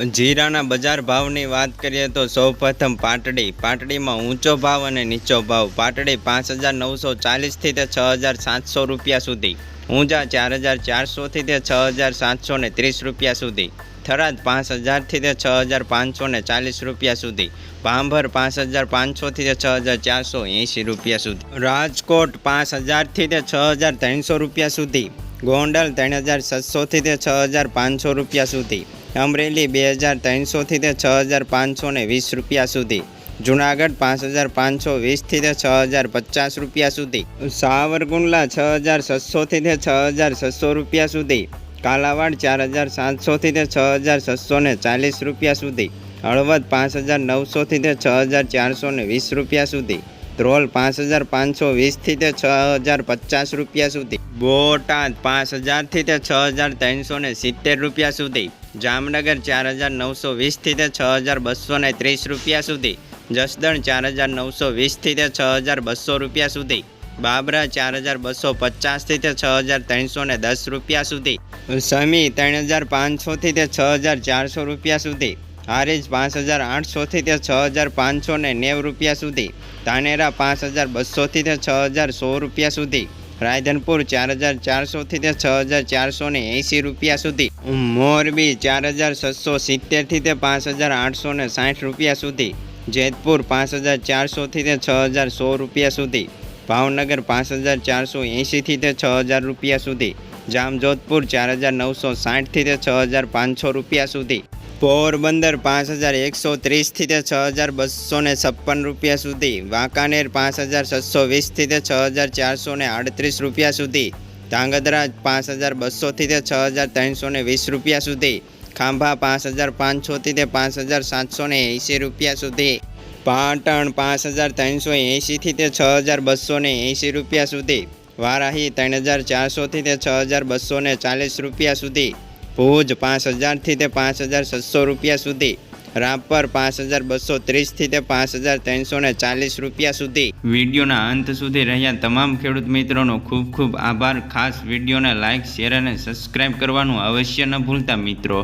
જીરાના બજાર ભાવની વાત કરીએ તો સૌપ્રથમ પાટડી. પાટડીમાં ઊંચો ભાવ અને નીચો ભાવ. પાટડી પાંચ હજાર નવસો ચાલીસથી તે છ હજાર સાતસો રૂપિયા સુધી. ઊંઝા ચાર હજાર ચારસોથી તે છ હજાર સાતસો ને ત્રીસ રૂપિયા સુધી. થરાદ પાંચ હજારથી તે છ હજાર પાંચસો ને ચાલીસ રૂપિયા સુધી. ભાંભર પાંચ હજાર પાંચસોથી તે છ હજાર ચારસો એંશી રૂપિયા સુધી. રાજકોટ પાંચ હજારથી તે છ હજાર ત્રણસો રૂપિયા સુધી. ગોંડલ ત્રણ હજાર સાતસોથી તે છ હજાર પાંચસો રૂપિયા સુધી. અમરેલી બે હજાર ત્રણસોથી તે છ હજાર પાંચસો ને વીસ રૂપિયા સુધી. જુનાગઢ પાંચ હજાર પાંચસો વીસથી તે છ હજાર પચાસ રૂપિયા સુધી. સાવરકુંડલા છ હજાર છસોથી તે છ હજાર છસો રૂપિયા સુધી. કાલાવાડ ચાર હજાર સાતસોથી તે છ હજાર છસો ને ચાલીસ રૂપિયા સુધી. હળવદ પાંચ હજાર નવસોથી તે છ હજાર ચારસો ને વીસ રૂપિયા સુધી. ધ્રોલ પાંચ હજાર પાંચસો વીસથી તે છ હજાર પચાસ રૂપિયા સુધી. બોટાદ પાંચ હજારથી તે છ હજાર ત્રણસો ને સિત્તેર રૂપિયા સુધી. જામનગર ચાર હજાર નવસો વીસથી તે છ હજાર બસો ને ત્રીસ રૂપિયા સુધી. જસદણ ચાર હજાર નવસો વીસથી તે છ હજાર બસો રૂપિયા સુધી. બાબરા ચાર હજાર બસો પચાસથી તે છ હજાર ત્રણસો ને દસ રૂપિયા સુધી. સમી ત્રણ હજાર પાંચસોથી તે છ હજાર ચારસો રૂપિયા સુધી. હારીજ પાંચ હજાર આઠસોથી તે છ હજાર પાંચસો ને નેવ રૂપિયા સુધી. તાનેરા પાંચ હજાર બસોથી તે છ હજાર સો રૂપિયા સુધી. રાયધનપુર ચાર હજાર ચારસોથી તે છ હજાર ચારસો ને એંસી રૂપિયા સુધી. મોરબી ચાર હજાર છસો સિત્તેરથી તે પાંચ હજાર આઠસો ને સાઠ રૂપિયા સુધી. જેતપુર પાંચ હજાર ચારસોથી તે છ હજાર સો રૂપિયા સુધી. ભાવનગર પાંચ હજાર ચારસો એંશીથી તે છ હજાર રૂપિયા સુધી. જામજોધપુર ચાર હજાર નવસો સાઠથી તે છ હજાર પાંચસો રૂપિયા સુધી. પોરબંદર પાંચ હજાર એકસો ત્રીસથી તે છ હજાર બસો ને છપ્પન રૂપિયા સુધી, વાંકાનેર પાંચ હજાર છસો વીસથી તે છ હજાર ચારસો ને આડત્રીસ રૂપિયા સુધી, ધાંગધ્રા પાંચ હજાર બસોથી તે છ હજાર ત્રણસો ને વીસ રૂપિયા સુધી, ખાંભા પાંચ હજાર પાંચસોથી તે પાંચ હજાર સાતસો ને એંસી રૂપિયા સુધી, પાટણ પાંચ હજાર ત્રણસો એંશીથી તે છ હજાર બસો ને એંસી રૂપિયા સુધી, વારાહી ત્રણ હજાર ચારસોથી તે છ હજાર બસો ને ચાલીસ રૂપિયા સુધી ભુજ પાંચ હજારથી તે પાંચ હજાર છસો રૂપિયા સુધી. રાપર પાંચ હજાર બસો ત્રીસથી તે પાંચ હજાર ત્રણસો ને ચાલીસ રૂપિયા સુધી. વિડીયોના અંત સુધી રહ્યા તમામ ખેડૂત મિત્રોનો ખૂબ ખૂબ આભાર. ખાસ વિડીયોને લાઇક શેર અને સબસ્ક્રાઇબ કરવાનું અવશ્ય ન ભૂલતા મિત્રો.